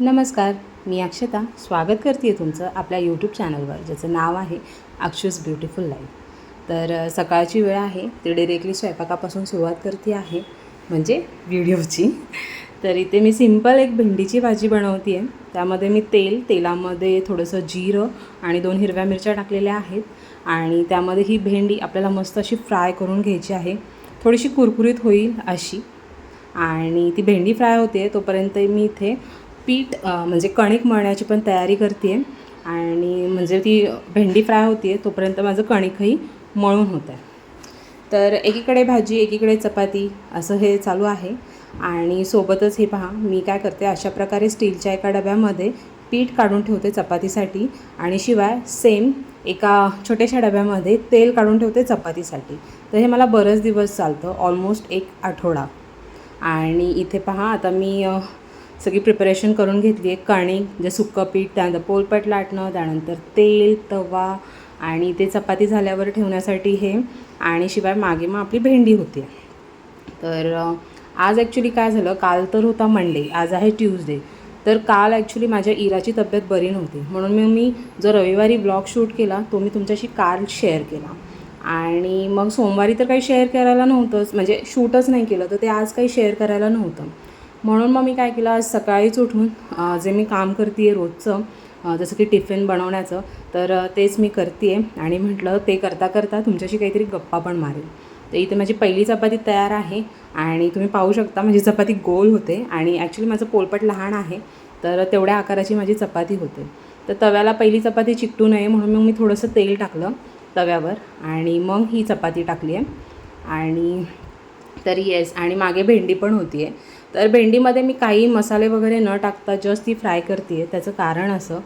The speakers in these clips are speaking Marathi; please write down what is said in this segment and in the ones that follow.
नमस्कार मी अक्षता. स्वागत करते आहे तुमचं आपल्या यूट्यूब चॅनलवर ज्याचं नाव आहे अक्षूस ब्युटिफुल लाईफ तर सकाळची वेळ आहे ते डिरेक्टली स्वयंपाकापासून सुरुवात करते आहे म्हणजे व्हिडिओची. तर इथे मी सिंपल एक भेंडीची भाजी बनवते आहे त्यामध्ये मी तेल तेलामध्ये थोडंसं जिरं आणि दोन हिरव्या मिरच्या टाकलेल्या आहेत. आणि त्यामध्ये ही भेंडी आपल्याला मस्त अशी फ्राय करून घ्यायची आहे. थोडीशी कुरकुरीत होईल अशी. आणि ती भेंडी फ्राय होते तोपर्यंत मी इथे पीठ म्हणजे कणिक मळण्याची पण तयारी करते आहे आणि म्हणजे ती भेंडी फ्राय होते तोपर्यंत माझं कणिकही मळून होतं आहे तर एकीकडे भाजी एकीकडे चपाती असं हे चालू आहे. आणि सोबतच हे पहा मी काय करते अशा प्रकारे स्टीलच्या एका डब्यामध्ये पीठ काढून ठेवते चपातीसाठी. आणि शिवाय सेम एका छोट्याशा डब्यामध्ये तेल काढून ठेवते चपातीसाठी. तर हे मला बरेच दिवस चालतं ऑलमोस्ट एक आठवडा. आणि इथे पहा आता मी सगळी प्रिपरेशन करून घेतली आहे. कणिक जे सुक्कं पीठ त्यानंतर पोलपट लाटणं त्यानंतर तेल तवा आणि ते चपाती झाल्यावर ठेवण्यासाठी हे. आणि शिवाय मागे मग आपली भेंडी होती. तर आज ॲक्च्युली काय झालं काल तर होता मंडे आज आहे ट्यूजडे तर काल ॲक्च्युली माझ्या इराची तब्येत बरी नव्हती. म्हणून मी मी जो रविवारी ब्लॉग शूट केला तो मी तुमच्याशी काल शेअर केला. आणि मग सोमवारी तर काही शेअर करायला नव्हतंच म्हणजे शूटच नाही केलं तर ते आज काही शेअर करायला नव्हतं. म्हणून मग मी काय केलं आज सकाळीच उठून जे मी काम करते आहे रोजचं जसं की टिफिन बनवण्याचं तर तेच मी करते आहे आणि म्हटलं ते करता करता तुमच्याशी काहीतरी गप्पा पण मारेल. तर इथे माझी पहिली चपाती तयार आहे. आणि तुम्ही पाहू शकता माझी चपाती गोल होते. आणि ॲक्च्युली माझं पोलपट लहान आहे तर तेवढ्या आकाराची माझी चपाती होते. तर तव्याला पहिली चपाती चिकटू नये म्हणून मग मी थोडंसं तेल टाकलं तव्यावर. आणि मग ही चपाती टाकली आहे आणि तर येस आणि मागे भेंडी पण होती आहे तर भेंडीमध्ये मी काही मसाले वगैरे न टाकता जस्ट ती फ्राय करते आहे त्याचं कारण असं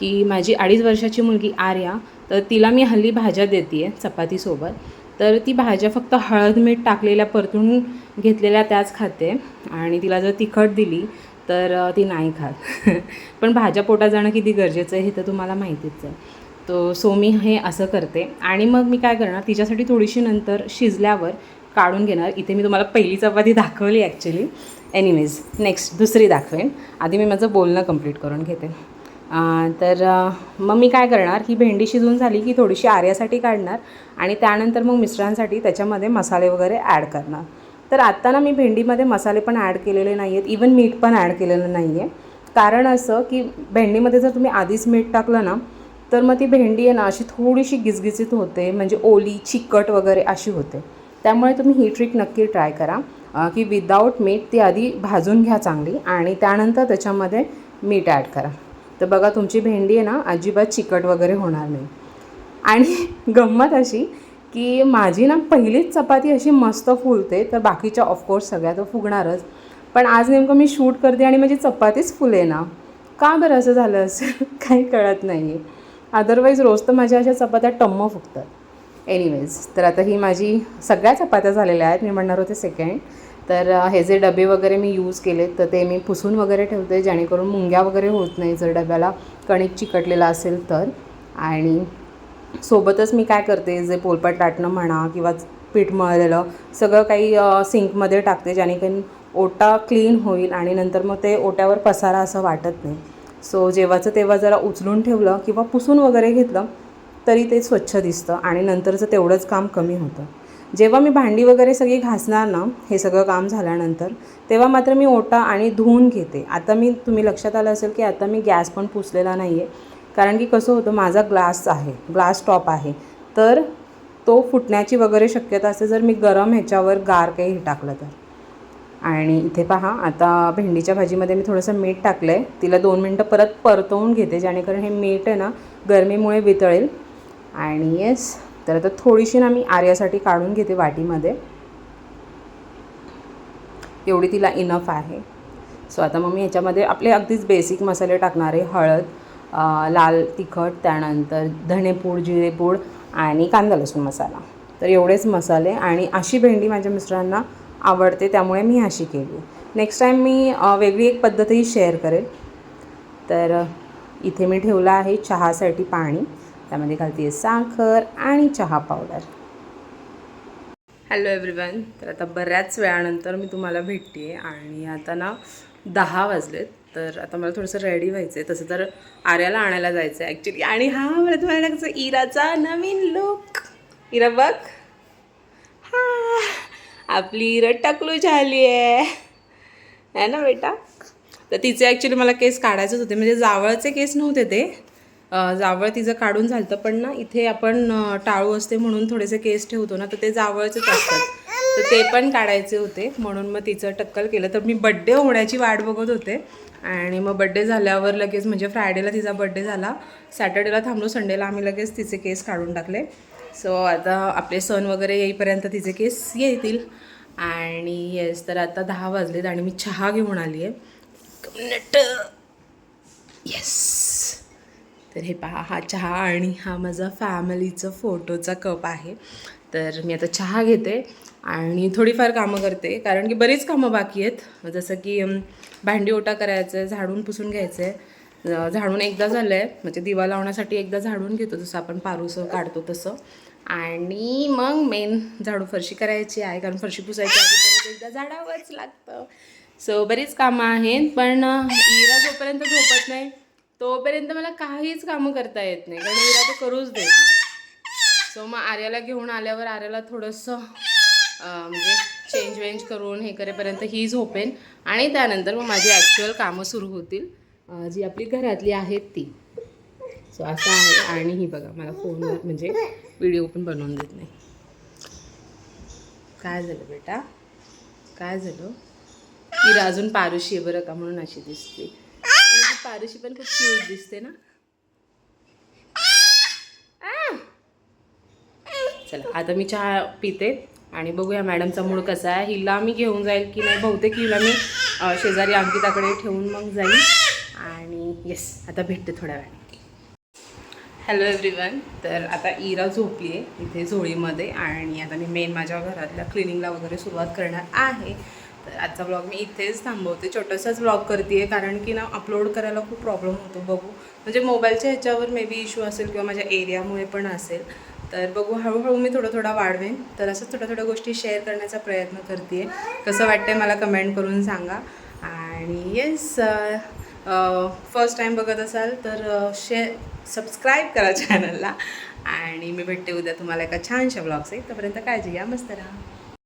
की माझी अडीच वर्षाची मुलगी आर्या तर तिला मी हल्ली भाज्या देते आहे चपातीसोबत तर ती भाज्या फक्त हळद मीठ टाकलेल्या परतून घेतलेल्या त्याच खाते. आणि तिला जर तिखट दिली तर ती नाही खात. पण भाज्या पोटात जाणं किती गरजेचं आहे हे तर तुम्हाला माहितीच आहे. तो सो मी हे असं करते. आणि मग मी काय करणार तिच्यासाठी थोडीशी नंतर शिजल्यावर काढून घेणार. इथे मी तुम्हाला पहिली चपाती दाखवली ॲक्च्युली एनिवेज नेक्स्ट दुसरी दाखवेन. आधी मी माझं बोलणं कंप्लीट करून घेते. तर मग मी काय करणार? ही भेंडी शिजून झाली की थोडीशी आर्यासाठी काढणार आणि त्यानंतर मग मिश्रांसाठी त्याच्यामध्ये मसाले वगैरे ॲड करणार. तर आत्ता ना मी भेंडीमध्ये मसाले पण ॲड केलेले नाही आहेत इवन मीठ पण ॲड केलेलं नाही आहे कारण असं की भेंडीमध्ये जर तुम्ही आधीच मीठ टाकलं ना तर मग ती भेंडी आहे ना अशी थोडीशी गिजगिजीत होते. म्हणजे ओली चिकट वगैरे अशी होते. त्यामुळे तुम्ही ही ट्रिक नक्की ट्राय करा. की विदाऊट मीठ ती आधी भाजून घ्या चांगली आणि त्यानंतर त्याच्यामध्ये मीठ ॲड करा. तर बघा तुमची भेंडी आहे ना अजिबात चिकट वगैरे होणार नाही. आणि गंमत अशी की माझी ना पहिलीच चपाती अशी मस्त फुलते तर बाकीच्या ऑफकोर्स सगळ्या तर फुगणारच. पण आज नेमकं मी शूट करते आणि माझी चपातीच फुले ना. का बरं असं झालं असेल काही कळत नाही आहे अदरवाईज रोज तर माझ्या अशा चपात्या टम्म फुगतात. एनिवेज तर आता ही माझी सगळ्या चपात्या झालेल्या आहेत. मी म्हणणार होते सेकंड तर हे जे डबे वगैरे मी यूज केलेत तर ते मी पुसून वगैरे ठेवते जेणेकरून मुंग्या वगैरे होत नाही जर डब्याला कणिक चिकटलेला असेल तर. आणि सोबतच मी काय करते जे पोलपट लाटणं म्हणा किंवा पीठ मळलेलं सगळं काही सिंकमध्ये टाकते जेणेकरून ओटा क्लीन होईल आणि नंतर मग ते ओट्यावर पसारा असं वाटत नाही. सो जेव्हाचं तेव्हा जरा उचलून ठेवलं किंवा पुसून वगैरे घेतलं तरी ते स्वच्छ दिसतं आणि नंतरचं तेवढंच काम कमी होतं. जेव्हा मी भांडी वगैरे सगळी घासणार ना हे सगळं काम झाल्यानंतर तेव्हा मात्र मी ओटा आणि धुवून घेते. आता मी तुम्ही लक्षात आलं असेल की आता मी गॅस पण पुसलेला नाही आहे कारण की कसं होतं माझा ग्लास आहे ग्लास टॉप आहे. तर तो फुटण्याची वगैरे शक्यता असते जर मी गरम ह्याच्यावर गार काही टाकलं तर. आणि इथे पहा आता भेंडीच्या भाजीमध्ये मी थोडंसं मीठ टाकलं आहे तिला दोन मिनटं परत परतवून घेते जेणेकरून हे मीठ आहे ना गरमीमुळे वितळेल. आणि येस तर आता थोडीशी ना मी आर्यासाठी काढून घेते वाटीमध्ये. एवढी तिला इनफ आहे. सो आता मग मी ह्याच्यामध्ये आपले अगदीच बेसिक मसाले टाकणारे हळद लाल तिखट त्यानंतर धणेपूड जिरेपूड आणि कांदा लसूण मसाला. तर एवढेच मसाले आणि अशी भेंडी माझ्या मिस्टरांना आवडते त्यामुळे मी अशी केली. नेक्स्ट टाईम मी वेगळी एक पद्धतही शेअर करेल. तर इथे मी ठेवलं आहे चहासाठी पाणी. त्यामध्ये घालते आहे साखर आणि चहा पावडर हॅलो एव्हरीवन तर आता बऱ्याच वेळानंतर मी तुम्हाला भेटते आहे आणि आता ना दहा वाजलेत. तर आता मला थोडंसं रेडी व्हायचं आहे तसं तर आर्याला आणायला जायचं आहे ॲक्च्युली आणि हा मला तुम्हाला कसं इराचा नवीन लुक इरा बघ. हा आपली इरट टाकलू झाली आहे है ना बेटा? तर तिचे ॲक्च्युली मला केस काढायचेच होते. म्हणजे जावळचे केस नव्हते ते. जावळ तिचं काढून झालं पण ना इथे आपण टाळू असते म्हणून थोडेसे केस ठेवतो ना तर ते जावळचेच असतात. तर ते पण काढायचे होते म्हणून मग तिचं टक्कल केलं. तर मी बड्डे होण्याची वाट बघत होते आणि मग बड्डे झाल्यावर लगेच म्हणजे फ्रायडेला तिचा बड्डे झाला. सॅटर्डेला थांबलो संडेला आम्ही लगेच तिचे केस काढून टाकले. सो आता आपले सण वगैरे येईपर्यंत तिचे केस येतील. आणि येस तर आता दहा वाजलेत आणि मी चहा घेऊन आली आहे मिनिट येस तर हे पहा हा चहा आणि हा माझा फॅमिलीचा फोटोचा कप आहे. तर मी आता चहा घेते आणि थोडीफार कामं करते कारण की बरीच कामं बाकी आहेत. जसं की भांडी ओटा करायचं आहे झाडून पुसून घ्यायचं आहे झाडून एकदा झालं आहे म्हणजे दिवा लावण्यासाठी एकदा झाडून घेतो जसं आपण पारूसं काढतो तसं. आणि मग मेन झाडू फरशी करायची आहे कारण फरशी पुसायची आधी एकदा झाडावंच लागतं. सो बरीच कामं आहेत पण इरा जोपर्यंत झोपत नाही तोपर्यंत मला काहीच कामं करता येत नाही. कारण इरा तो करूच देत नाही. सो मग आर्याला घेऊन आल्यावर आर्याला थोडंसं म्हणजे चेंज वेंज करून हे करेपर्यंत ही झोपेन. आणि त्यानंतर मग माझी ॲक्च्युअल कामं सुरू होतील. जी आपली घरातली आहेत ती. सो असं आहे. आणि ही बघा मला फोनवर म्हणजे व्हिडिओ पण बनवून देत नाही. काय झालं बेटा? काय झालं? ती अजून पारुशी आहे बरं का म्हणून अशी दिसते. पारुशी पण खूप क्यूट दिसते ना? चला आता मी चहा पिते आणि बघूया मॅडमचा मूड कसा आहे. हिला मी घेऊन जाईल की नाही? बहुतेक हिला मी शेजारी अंकिताकडे ठेवून मग जाईल. आणि येस आता भेटते थोड्या वेळाने. हॅलो एव्हरीवन तर आता इरा झोपली आहे इथे झोळीमध्ये आणि आता मी मेन माझ्या घरातल्या क्लिनिंगला वगैरे सुरुवात करणार आहे. तर आजचा ब्लॉग मी इथेच थांबवते. छोटासाच ब्लॉग करते कारण की ना अपलोड करायला खूप प्रॉब्लेम होतो. बघू. म्हणजे मोबाईलच्या ह्याच्यावर मे बी इश्यू असेल किंवा माझ्या एरियामुळे पण असेल. तर बघू हळूहळू मी थोडं थोडा वाढवेन. तर असं थोड्या थोड्या गोष्टी शेअर करण्याचा प्रयत्न करते कसं वाटतंय मला कमेंट करून सांगा. आणि येस फर्स्ट टाईम बघत असाल तर शेअर सबस्क्राईब करा चॅनलला आणि मी भेटते उद्या तुम्हाला एका छानशा ब्लॉग्स आहे तोपर्यंत काळजी घ्या. मस्त राहा.